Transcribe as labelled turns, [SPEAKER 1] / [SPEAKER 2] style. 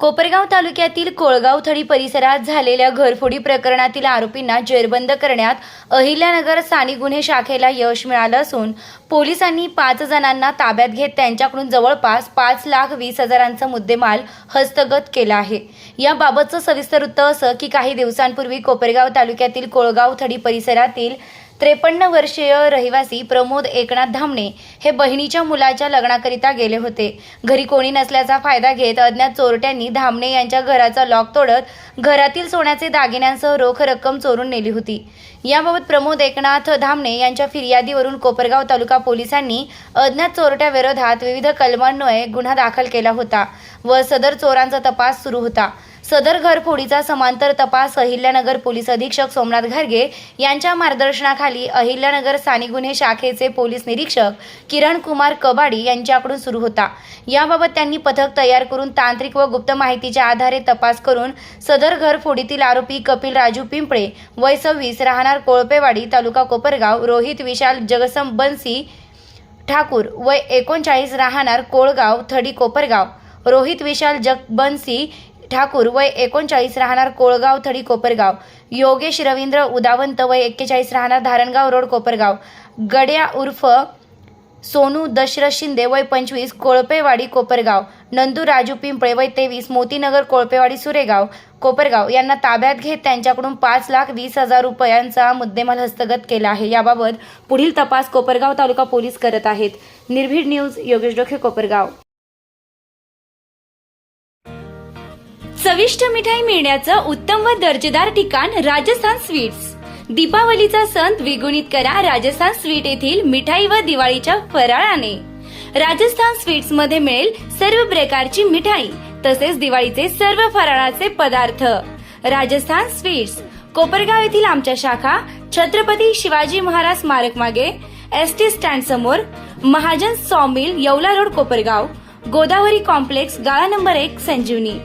[SPEAKER 1] कोपरगाव तालुक्यातील कोळगाव थडी परिसरात झालेल्या घरफोडी प्रकरणातील आरोपींना जेरबंद करण्यात अहिल्यानगर स्थानिक गुन्हे शाखेला यश मिळालं असून पोलिसांनी पाच जणांना ताब्यात घेत त्यांच्याकडून जवळपास पाच लाख वीस हजारांचा मुद्देमाल हस्तगत केला आहे. याबाबतचं सविस्तर वृत्त असं की काही दिवसांपूर्वी कोपरगाव तालुक्यातील कोळगाव थडी परिसरातील त्रेपन्न वर्षीय रहिवासी प्रमोद एकनाथ धामणे हे बहिणीच्या मुलाच्या लग्नाकरिता गेले होते. घरी कोणी नसल्याचा फायदा घेत अज्ञात चोरट्यांनी धामणे यांच्या घराचा लॉक तोडत घरातील सोन्याचे दागिन्यांसह रोख रक्कम चोरून नेली होती. याबाबत प्रमोद एकनाथ धामणे यांच्या फिर्यादीवरून कोपरगाव तालुका पोलिसांनी अज्ञात चोरट्याविरोधात विविध कलमांन्वये गुन्हा दाखल केला होता व सदर चोरांचा तपास सुरू होता. सदर घरफोडीचा समांतर तपास अहिल्यानगर पोलीस अधीक्षक सोमनाथ घारगे यांच्या मार्गदर्शनाखाली अहिल्यानगर स्थानिक गुन्हे शाखेचे पोलीस निरीक्षक किरण कुमार कबाडी यांच्याकडून सुरू होता. याबाबत त्यांनी पथक तयार करून तांत्रिक व गुप्त माहितीच्या आधारे तपास करून सदर घरफोडीतील आरोपी कपिल राजू पिंपळे वय सव्वीस राहणार कोळपेवाडी तालुका कोपरगाव रोहित विशाल जगसम बन्सी ठाकूर वय एकोणचाळीस राहणार कोळगाव थडी कोपरगाव रोहित विशाल जगबनसी ठाकूर वय एकोणचाळीस राहणार कोळगाव थडी कोपरगाव. योगेश रवींद्र उदावंत वय एक्केचाळीस राहणार धारणगाव रोड कोपरगाव. गड्या उर्फ सोनू दशरथ शिंदे वय पंचवीस कोळपेवाडी कोपरगाव. नंदू राजू पिंपळे वय तेवीस मोतीनगर कोळपेवाडी सुरेगाव कोपरगाव. यांना ताब्यात घेत त्यांच्याकडून पाच लाख वीस हजार रुपयांचा मुद्देमाल हस्तगत केला आहे. याबाबत पुढील तपास कोपरगाव तालुका पोलीस करत आहेत. निर्भीड न्यूज योगेश डोखे कोपरगाव. चविष्ट मिठाई मिळण्याचं उत्तम व दर्जेदार ठिकाण राजस्थान स्वीट्स. दीपावलीचा सण द्विगुणित करा राजस्थान स्वीट येथील मिठाई व दिवाळीच्या फराळाने. राजस्थान स्वीट्समध्ये मिळेल सर्व प्रकारची मिठाई तसेच दिवाळीचे सर्व फराळाचे पदार्थ. राजस्थान स्वीट्स. कोपरगाव येथील आमच्या शाखा छत्रपती शिवाजी महाराज स्मारक मागे एस टी स्टँड समोर Mahajan sawmill Yeola road Kopargaon Godavari complex गाळा नंबर एक संजीवनी.